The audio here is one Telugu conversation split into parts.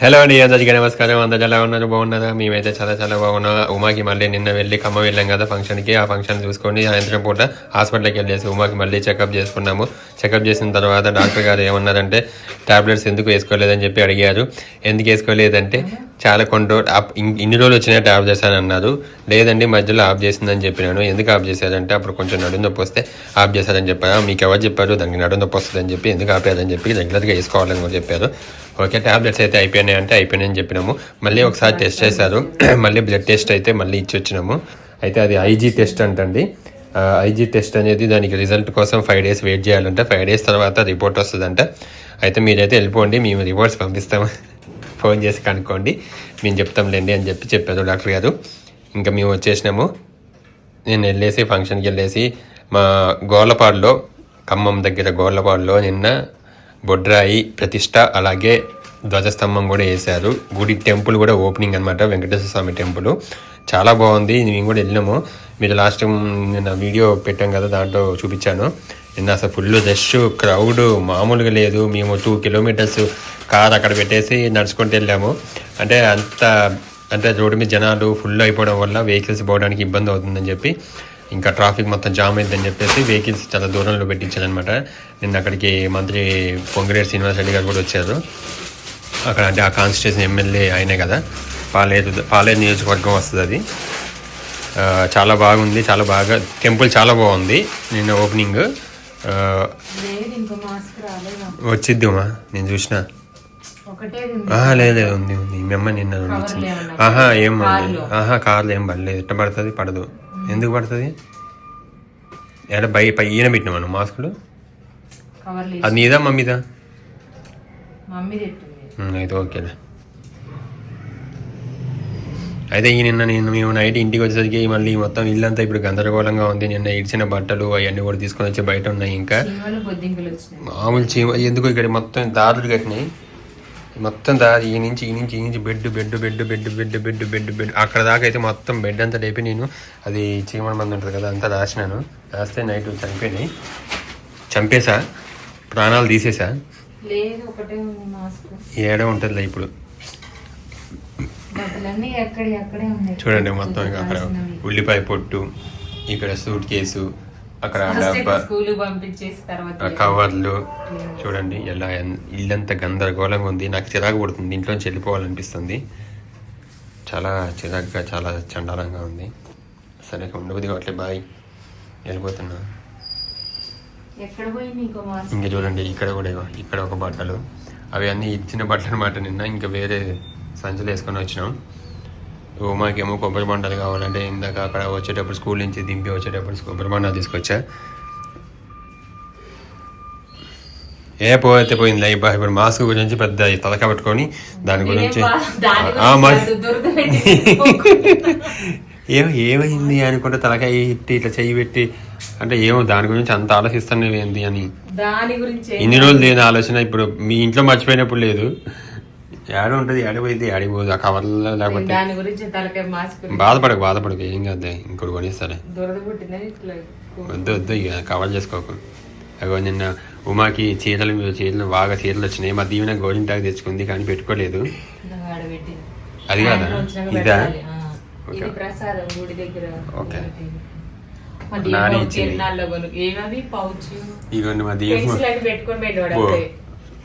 హలో అండి అందరికీ నమస్కారం. అందరు ఎలా ఉన్నారు బాగున్నారా? మేమైతే చాలా చాలా బాగున్నా. ఉమాకి మళ్ళీ నిన్న వెళ్ళి ఖమ్మం వెళ్ళాం కదా ఫంక్షన్కి. ఆ ఫంక్షన్ చూసుకొని సాయంత్రం పూట హాస్పిటల్కి వెళ్ళేసి ఉమాకి మళ్ళీ చెకప్ చేసుకున్నాము. చెకప్ చేసిన తర్వాత డాక్టర్ గారు ఏమన్నారంటే టాబ్లెట్స్ ఎందుకు వేసుకోలేదని చెప్పి అడిగారు. ఎందుకు వేసుకోలేదంటే చాలా కొన్ని రోజులు ఇన్ని రోజులు వచ్చిన టాబ్లెట్స్ అని అన్నారు. లేదండి మధ్యలో ఆఫ్ చేసిందని చెప్పినాను. ఎందుకు ఆఫ్ చేశారంటే అప్పుడు కొంచెం నడుము నొప్పి వస్తే ఆఫ్ చేశారని చెప్పారు. మీకు ఎవరు చెప్పారు? దానికి నడుము నొప్పి వస్తుందని చెప్పి ఎందుకు ఆపారని చెప్పి రెగ్యులర్గా వేసుకోవాలని కూడా చెప్పారు. ఓకే టాబ్లెట్స్ అయితే అయిపోయినాయి అంటే అయిపోయినాయని చెప్పినాము. మళ్ళీ ఒకసారి టెస్ట్ చేశారు. మళ్ళీ బ్లడ్ టెస్ట్ అయితే మళ్ళీ ఇచ్చి వచ్చినాము అయితే అది ఐజీ టెస్ట్ అంటండి. ఐజీ టెస్ట్ అనేది దానికి రిజల్ట్ కోసం ఫైవ్ డేస్ వెయిట్ చేయాలంటే. ఫైవ్ డేస్ తర్వాత రిపోర్ట్ వస్తుందంట. అయితే మీరైతే వెళ్ళిపోండి మేము రిపోర్ట్స్ పంపిస్తాము. ఫోన్ చేసి కనుక్కోండి. మేము చెప్తాంలేండి అని చెప్పి చెప్పారు డాక్టర్ గారు. ఇంకా మేము వచ్చేసినాము. నేను వెళ్ళేసి ఫంక్షన్కి వెళ్ళేసి మా గోళ్ళపాడులో ఖమ్మం దగ్గర గోళ్ళపాడులో నిన్న బొడ్రాయి ప్రతిష్ట అలాగే ధ్వజస్తంభం కూడా వేశారు. గుడి టెంపుల్ కూడా ఓపెనింగ్ అనమాట వెంకటేశ్వర స్వామి టెంపుల్. చాలా బాగుంది మేము కూడా వెళ్ళినాము. మీరు లాస్ట్ టైం నిన్న వీడియో పెట్టాం కదా దాంట్లో చూపించాను. నిన్న అసలు ఫుల్ రష్ క్రౌడ్ మామూలుగా లేదు. మేము టూ కిలోమీటర్స్ కార్ అక్కడ పెట్టేసి నడుచుకుంటూ వెళ్ళాము. అంటే అంత అంటే రోడ్డు మీద జనాలు ఫుల్ అయిపోవడం వల్ల వెహికల్స్ పోవడానికి ఇబ్బంది అవుతుందని చెప్పి ఇంకా ట్రాఫిక్ మొత్తం జామ్ అయిందని చెప్పేసి వెహికల్స్ చాలా దూరంలో పెట్టించారనమాట నిన్న అక్కడికి మంత్రి పొంగిరెడ్డి శ్రీనివాస్ రెడ్డి గారు కూడా వచ్చారు. అక్కడ అంటే ఆ కాన్స్టిట్యూషన్ ఎమ్మెల్యే ఆయనే కదా. పాలేరు పాలేరు నియోజకవర్గం వస్తుంది అది. చాలా బాగుంది చాలా బాగా టెంపుల్ చాలా బాగుంది నిన్న ఓపెనింగ్. వచ్చిద్దిమా నేను చూసిన. లేదు లేదు ఉంది ఉంది. మీ అమ్మ నిన్న ఆహా ఏం? ఆహా కార్లో ఏం పడలేదు ఎట్ట పడుతుంది? పడదు. ఎందుకు పడుతుంది? ఎక్కడ బయ పై ఈయన పెట్టినామా నువ్వు మాస్కులు? అది నీదా మమ్మీదా? అయితే ఓకేలే. అయితే ఈ నిన్న నేను మేము నైట్ ఇంటికి వచ్చేసరికి మళ్ళీ మొత్తం ఇల్లంతా ఇప్పుడు గందరగోళంగా ఉంది. నిన్న ఇడిచిన బట్టలు అవన్నీ కూడా తీసుకొని వచ్చి బయట ఉన్నాయి ఇంకా. మామూలు చీమ ఎందుకు ఇక్కడ మొత్తం దారులు కట్టినాయి? మొత్తం దారి ఈ నుంచి ఈ నుంచి ఈ నుంచి bed bed bed bed bed bed bed bed అక్కడ దాకా అయితే మొత్తం బెడ్ అంతా లేపి నేను అది చీమల మంది ఉంటుంది కదా అంతా రాసినాను రాస్తే నైట్ చనిపోయినాయి చంపేసా? ప్రాణాలు తీసేసా? ఏడ ఉంటుందిలే ఇప్పుడు? చూడండి మొత్తం ఇక అక్కడ ఉల్లిపాయ పొట్టు ఇక్కడ సూట్ కేసు అక్కడ డబ్బా స్కూల్ పంపించేసి తర్వాత ఆ కవర్లు చూడండి ఎలా ఇల్లంతా గందరగోళంగా ఉంది. నాకు చిరాకు పడుతుంది. ఇంట్లోంచి వెళ్ళిపోవాలనిపిస్తుంది. చాలా చిరాకుగా చాలా చండాలంగా ఉంది. సరే ఉండబుద్ది కావట్లే. బాయ్. వెళ్ళిపోతున్నా. ఇంకో చూడండి ఇక్కడ కూడా ఇక్కడ ఒక బట్టలు. అవి అన్నీ ఇచ్చిన బట్టలు అనమాట నిన్న. ఇంకా వేరే సంచులు వేసుకొని వచ్చినాం. ఉమాకేమో కొబ్బరి బండలు కావాలంటే ఇందాక అక్కడ వచ్చేటప్పుడు స్కూల్ నుంచి దింపి వచ్చేటప్పుడు కొబ్బరి బండాలు తీసుకొచ్చా? ఏ పోతే పోయింది ఇబ్బా ఇప్పుడు మాస్క్ గురించి పెద్ద తలక పెట్టుకొని దాని గురించి నేనేం బా- దాని ఆ, గురించి మరి కాదు, దురద పెట్టి ఏం ఏమైంది అనుకుంటే తలకాయ ఇట్టి ఇట్లా చెయ్యి పెట్టి అంటే ఏమో దాని గురించి అంత ఆలోచిస్తాను ఏంది అని. దాని గురించి ఏం- ఇన్ని రోజులు లేని ఆలోచన ఇప్పుడు మీ ఇంట్లో మర్చిపోయినప్పుడు లేదు. ఏడ ఉంటుంది ఏడపోయింది ఆడిపోదు ఆ కవర్లో లేకపోతే దాని గురించి మాస్క్ బాధపడకు బాధపడకు ఏం కాదు ఇంకోటి కొనిస్తారే దురద పుట్టిందని ఇట్లా వద్దు వద్దు ఇక కవర్ చేసుకోకు. అగో నిన్న ఉమాకి చీరలు చీరలు బాగా చీరలు వచ్చినాయి. మా దీవెన గోరింటాకు తెచ్చుకుంది కానీ పెట్టుకోలేదు. అది కాదా? ఇదా? ఓకే. మా నాని ఇచ్చింది. ఇగోండి మా దీవెన.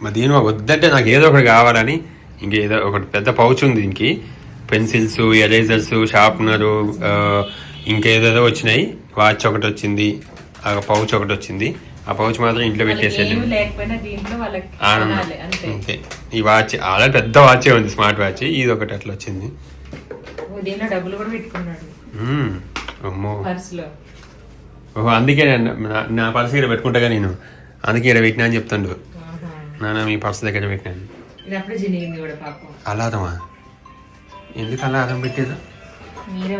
మా దీని వద్దంటే నాకు ఏదో ఒకటి కావాలని ఇంకేదో ఒకటి పెద్ద పౌచ్ ఉంది దీనికి. పెన్సిల్స్ ఎరేజర్స్ షార్ప్నరు ఇంకేదేదో వచ్చినాయి. వాచ్ ఒకటి వచ్చింది. ఆ పౌచ్ ఒకటి వచ్చింది. ఆ పౌచ్ మాత్రం ఇంట్లో పెట్టేసి ఏమి వెళ్ళింది లేకపోయినా దీంట్లో వాళ్ళకి ఆనందం. కొనాలి అంతే. ఈ వాచ్ అలా పెద్ద వాచే ఉంది స్మార్ట్ వాచ్. ఇది ఒకటి అట్లా వచ్చింది. డబ్బులు కూడా పెట్టుకున్నాడు. అమ్మో. ఓహో అందుకే నా- పర్స్ ఇక్కడ పెట్టుకుంటాగా నేను. అందుకే ఇక్కడ పెట్టినా అని చెప్తాడు. నాన్న మీ పర్స్ దగ్గర పెట్టినాను అలారమా ఎందుకు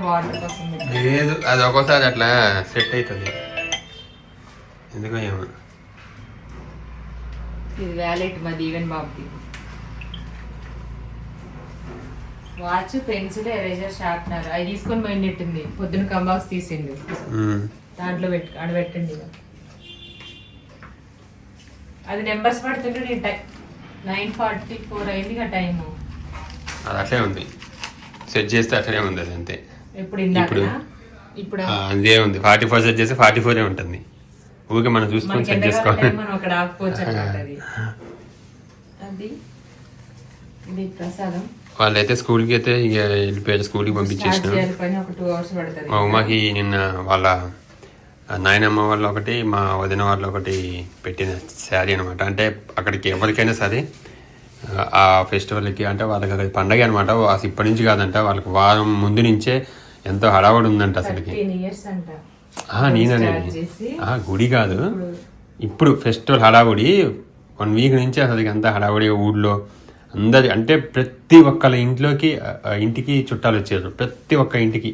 వాటర్ కోసం పెట్టారు. లేదు అది ఒక్కోసారి అట్లా సెట్ అవుతుంది ఎందుకో ఏమో ఇది వ్యాలెట్ మా దీవెన్ బాబుకి వాచ్ పెన్సిల్ ఎరేజర్ షార్ప్నర్. అవి తీసుకొని పోయినట్టుంది పొద్దున కంబాక్స్ తీసిండు. దాంట్లో పెట్టు ఆడ పెట్టండి. అది నెంబర్స్ పడుతుంటే నేను నైన్ ఫార్టీ ఫోర్ అయింది టైము. అది అట్లే ఉంది. సెట్ చేస్తే అట్లనే ఉంది అది అంతే. ఇప్పుడు ఇప్పుడు? ఇప్పుడు అదే ఉంది. ఫార్టీ ఫోర్ సెట్ చేస్తే ఫార్టీ ఫోరే ఉంటుంది. ఊరికే మనం చూసుకొని సెట్ చేసుకోవాలి. మనం అక్కడ ఆపుకోవచ్చు అది. ఇది ప్రసాదం. వాళ్ళైతే స్కూల్కి అయితే ఇక వెళ్ళిపోయారు స్కూల్కి పంపించేసిన టూ ఉమాకి నిన్న వాళ్ళ నాయనమ్మ వాళ్ళు ఒకటి మా వదిన వాళ్ళు ఒకటి పెట్టిన శారీ అనమాట అంటే అక్కడికి ఎవరికైనా సరే ఆ ఫెస్టివల్కి అంటే వాళ్ళకి అది పండగ అనమాట ఇప్పటి నుంచి కాదంట వాళ్ళకి వారం ముందు నుంచే ఎంతో హడావడి ఉందంట అసలుకి. నేననేది ఆ, గుడి కాదు. ఇప్పుడు ఫెస్టివల్ హడావుడి వన్ వీక్ నుంచి అసలు అంతా హడావుడి ఊళ్ళో. అందరి అంటే ప్రతి ఒక్కళ్ళ ఇంట్లోకి ఇంటికి చుట్టాలు వచ్చారు. ప్రతి ఒక్క ఇంటికి.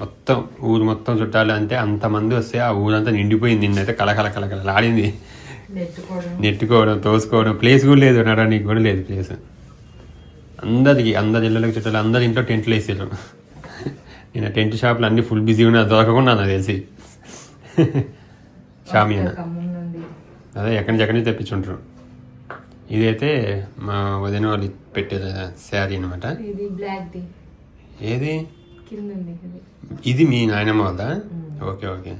మొత్తం ఊరు మొత్తం చుట్టాలు అంటే అంతమంది వస్తే ఆ ఊరంతా నిండిపోయింది. నిన్నైతే కలకల కలకల ఆడింది నెట్టుకోవడం. తోసుకోవడం ప్లేస్ కూడా లేదు. నడడానికి కూడా లేదు ప్లేస్ అందరికి అందరి ఇళ్ళకి చుట్టాలు అందరి ఇంట్లో టెంట్లు వేసారు నేను టెంట్ షాపులు అన్ని ఫుల్ బిజీ ఉన్నా దొరకకుండా నాకు తెలిసి. షామియానా అదే ఎక్కడి నుంచి ఎక్కడి నుంచి తెప్పించుంటారు? ఇదైతే మా వదిన వాళ్ళు పెట్టే శారీ అనమాట ఏది? ఇది. మీ నాయనమ్మ వాళ్ళదా ఓకే ఓకే.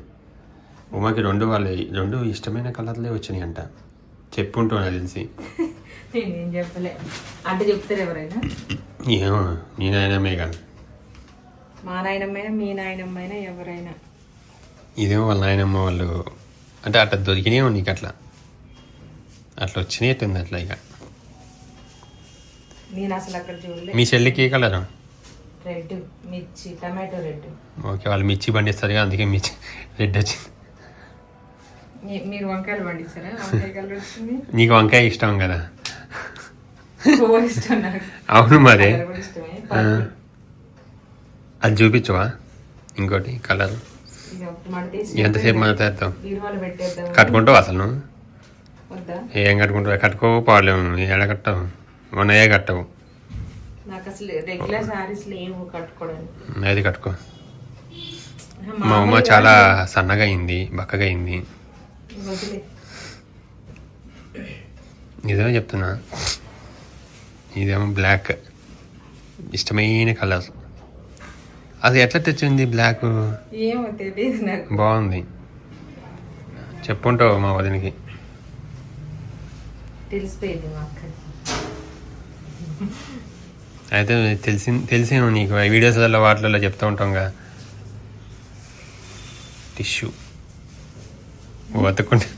ఉమాకి రెండు వాళ్ళ రెండు ఇష్టమైన కలర్లే వచ్చినాయి అంట చెప్పుంటూ నాకు తెలిసి. నేనేం చెప్పలే. అంటే చెప్తారు ఎవరైనా? ఏమో నీ నాయనమ్మే కానీ. మా నాయనమ్మైనా మీ నాయనమ్మైనా ఎవరైనా. ఇదేమో వాళ్ళ నాయనమ్మ వాళ్ళు. అంటే అట్లా దొరికినాయేమో నీకు అట్లా? అట్లా వచ్చినాయి అట్లా ఇక. నేను అసలు అక్కడ చూడలే. మీ చెల్లికి ఏ కలరు? రెడ్ మిర్చి టమాటో రెడ్. ఓకే వాళ్ళు మిర్చి పండిస్తారు కదా అందుకే మిర్చి రెడ్ వచ్చింది. మీరు వంకాయలు పండిస్తారా? వంకాయ కలర్ వచ్చింది? నీకు వంకాయ ఇష్టం కదా. ఇష్టం అవును మరి. అది చూపించవా? ఇంకోటి కలర్. ఎంతసేపు పెట్టేద్దాం కట్టుకుంటావు అసలు ఏం కట్టుకుంటావు? కట్టుకోవు పాడలేవు ఏడ కట్టవు? మొన్నయే కట్టవు. నాకు అసలు రెగ్యులర్ శారీస్ లేవు కట్టుకోవడానికి. అది కట్టుకో. మా ఉమ్మ చాలా సన్నగా అయింది బక్కగా అయింది. నిజమే చెప్తున్నా. ఇదేమో బ్లాక్ ఇష్టమైన కలర్ అది ఎట్లా తెచ్చింది బ్లాక్ బాగుంది. చెప్పుంటావు మా వదినకి. తెలిసిపోయింది మా అక్క అయితే తెలిసి తెలిసేమో నీకు. వీడియోస్లలో వాటిలలో చెప్తూ ఉంటాంగా. టిష్యూ. బతుకుంటే.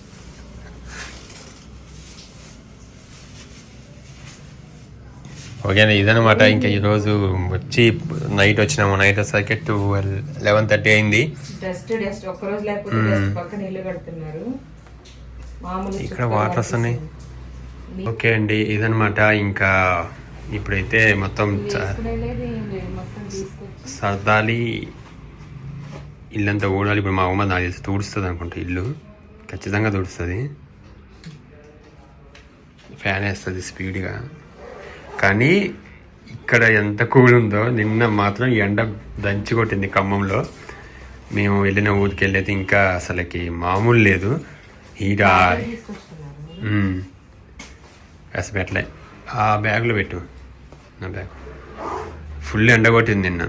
ఓకే ఇదనమాట ఇంకా ఈరోజు వచ్చి నైట్ వచ్చినాము. నైట్ వచ్చేసరికి ట్వెల్వ్ లెవెన్ థర్టీ అయింది. ఇక్కడ వాటర్ వస్తున్నాయి. ఓకే అండి ఇదనమాట ఇంకా ఇప్పుడైతే మొత్తం సర్దాలి ఇల్లంతా ఊడాలి. ఇప్పుడు మా అమ్మ నాకు తెలిసి తుడుస్తుంది అనుకుంటా ఇల్లు. ఖచ్చితంగా తుడుస్తుంది. ఫ్యాన్ వేస్తుంది స్పీడ్గా. కానీ ఇక్కడ ఎంత కూల్ ఉందో నిన్న మాత్రం ఎండ దంచి కొట్టింది ఖమ్మంలో. మేము వెళ్ళిన ఊరికి వెళ్ళేది ఇంకా అసలుకి మామూలు లేదు. మ్మ్. అసలు పెట్టలే. ఆ బ్యాగ్లో పెట్టు. బ్యాగ్ ఫుల్ ఎండ కొట్టింది నిన్న.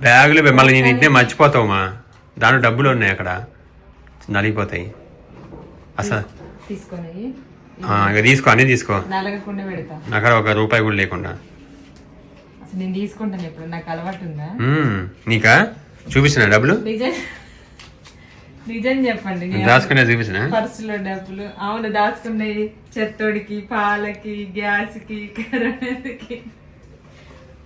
బ్యాగ్లో మళ్ళీ నేను ఇంటే మర్చిపోతావు మా దాంట్లో డబ్బులు ఉన్నాయి అక్కడ. నలిగిపోతాయి. అసలు ఇక తీసుకో అన్నీ తీసుకో. అక్కడ ఒక రూపాయి కూడా లేకుండా. నేను తీసుకుంటాను ఎప్పుడు నాకు అలవాటు ఉందా. నీకా? చూపించిన డబ్బులు? నిజం చెప్పండి దాచుకునే చూపించిన పర్సులో డబ్బులు. అవును దాచుకున్నాయి చెత్తోడికి పాలకి గ్యాస్కి కరెంట్కి.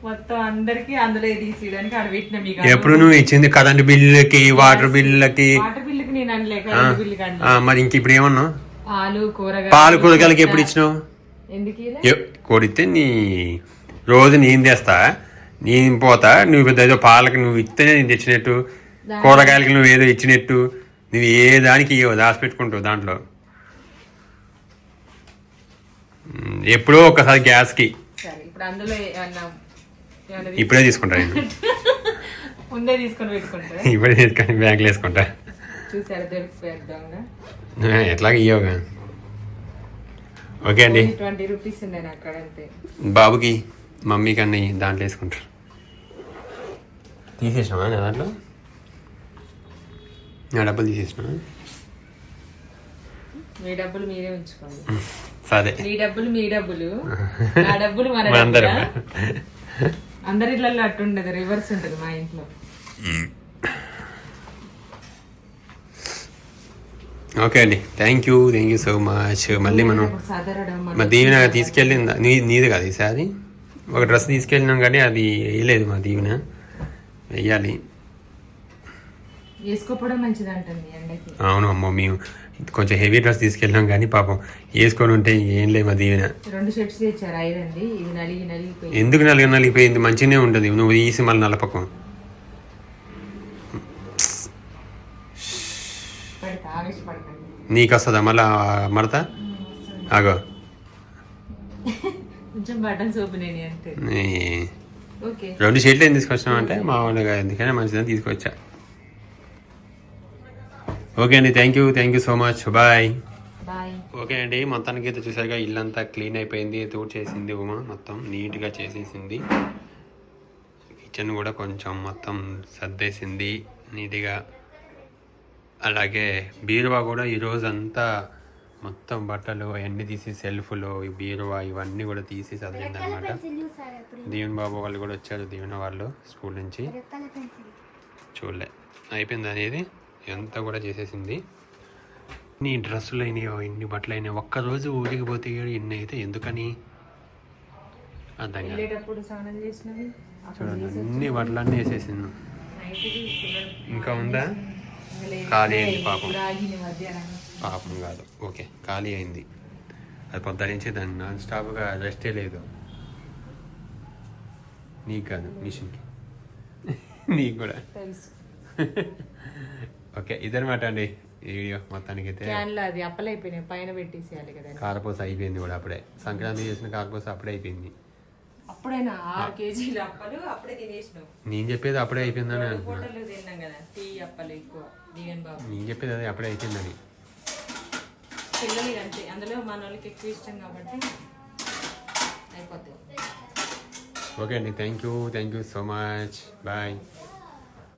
మొత్తం అందరికి అందులో తీసేయడానికి ఆడ పెట్టిన మీకు ఎప్పుడు నువ్వు ఇచ్చింది కరెంట్ బిల్లుకి వాటర్ బిల్లుకి? వాటర్ బిల్లుకి నేను అనలే ఆ, కరెంట్ బిల్లు కానీ ఆ, మరి ఇంక ఇప్పుడు ఏమన్నావు? పాలు కూరగాయలు. పాలు కూరగాయలకి ఎప్పుడు ఇచ్చినావు? ఎందుకు కొడితే నీ రోజు నేను తెస్తా. నేను పోతా నువ్వు ఏదో పాలకి నువ్వు ఇస్తేనే నేను తెచ్చినట్టు. కూరగాయలకి నువ్వు ఏదో ఇచ్చినట్టు. నువ్వు ఏ దానికి ఇవ్వవు దాచిపెట్టుకుంటావు దాంట్లో? ఎప్పుడో ఒకసారి గ్యాస్కి. ఇప్పుడు తీసుకుంటా నేను. ముందే తీసుకొని పెట్టుకుంటారా? ఇప్పుడే తీసుకొని బ్యాంకులో వేసుకుంటా. చూసారా ఎట్లాగ ఇవ్వగా ఓకే అండి. ట్వంటీ రూపీస్ ఉన్నాయి అక్కడ అంతే. బాబుకి మమ్మీకి అన్ని దాంట్లో వేసుకుంటారు. తీసేసినావా నా దాంట్లో? నా డబ్బులు తీసేసినా. మీ డబ్బులు మీరే ఉంచుకోండి. సరే. మీ డబ్బులు మీ డబ్బులు. నా డబ్బులు మన అందరం ఇళ్ళల్లో అట్టుండదు రివర్స్ ఉంటుంది మా ఇంట్లో. ఓకే అండి. Thank you thank you so much మళ్ళీ మనం మా దీవెన తీసుకెళ్ళిందా నీ నీది కాదు ఈసారి. ఒక డ్రెస్ తీసుకెళ్ళినాం కానీ అది వేయలేదు మా దీవెన. వెయ్యాలి వేసుకోపోవడం మంచిది అంటుంది ఎండకి అవును అమ్మో మేము కొంచెం హెవీ డ్రెస్ తీసుకెళ్ళినాం కానీ పాపం వేసుకొని ఉంటే ఏం లేదు మా దీవెన. రెండు షర్ట్స్ తెచ్చారు నలిగి ఎందుకు నలుగు నలిగిపోయింది? మంచిగానే ఉంటుంది నువ్వు తీసి మళ్ళీ నలపకం. నీకు వస్తుందా మళ్ళా మడత? ఆగో. కొంచెం బటన్స్ ఓపెన్ అయినాయి అంతే. నీ. ఓకే. రెండు షీట్లు ఏం తీసుకొచ్చినావు అంటే? మామూలుగా ఎందుకైనా మంచిదని తీసుకొచ్చా. ఓకే అండి thank you thank you so much bye okay అండి మొత్తానికి అయితే చూసారుగా ఇల్లంతా క్లీన్ అయిపోయింది తూడ్ చేసింది ఉమా మొత్తం నీట్గా చేసేసింది. కిచెన్ కూడా కొంచెం మొత్తం సర్దేసింది నీట్గా అలాగే బీరువా కూడా ఈరోజు అంతా మొత్తం బట్టలు అవన్నీ తీసి సెల్ఫ్లు ఈ బీరువా ఇవన్నీ కూడా తీసి సర్దింది అనమాట దీవెన్ బాబు వాళ్ళు కూడా వచ్చారు దీవెన వాళ్ళు స్కూల్ నుంచి. చూడలే. అయిపోయింది అనేది? ఎంత కూడా చేసేసింది. నీ డ్రెస్సులు అయినాయో ఇన్ని బట్టలు అయినాయి ఒక్కరోజు ఊరికి పోతే ఇన్ని అయితే ఎందుకని? అర్థం చూడండి అన్ని బట్టలు అన్నీ వేసేసింది ఇంకా ఉందా. ఖాళీ అయింది పాపం. పాపం కాదు. ఓకే ఖాళీ అయింది. అది పొద్దు నుంచి దాన్ని నాన్ స్టాప్గా రెస్టే లేదు. నీకు కాదు మిషన్కి. నీకు కూడా ఓకే ఇదనమాట అండి. ఈ వీడియో మొత్తానికి అయితే క్యాన్లో అది అప్పలైపోయినాయి పైన పెట్టేసేయాలి కదా. కారపూస అయిపోయింది కూడా అప్పుడే. సంక్రాంతి చేసిన కారపూస అప్పుడే అయిపోయింది. అప్పుడైనా? ఆరు కేజీలు అప్పలు అప్పుడే తినేసినావు. నేను చెప్పేది అప్పుడే అయిపోయిందని హోటల్లో తిన్నాం కదా టీ అప్పలు ఎక్కువ దిగన్ బాబు. నేను చెప్పేది అది అప్పుడే అయిపోయిందని. పిల్లలు అంతే అందులో మన వాళ్ళకి ఎక్కువ ఇష్టం కాబట్టి అయిపోతాయి. ఓకే అండి thank you thank you so much bye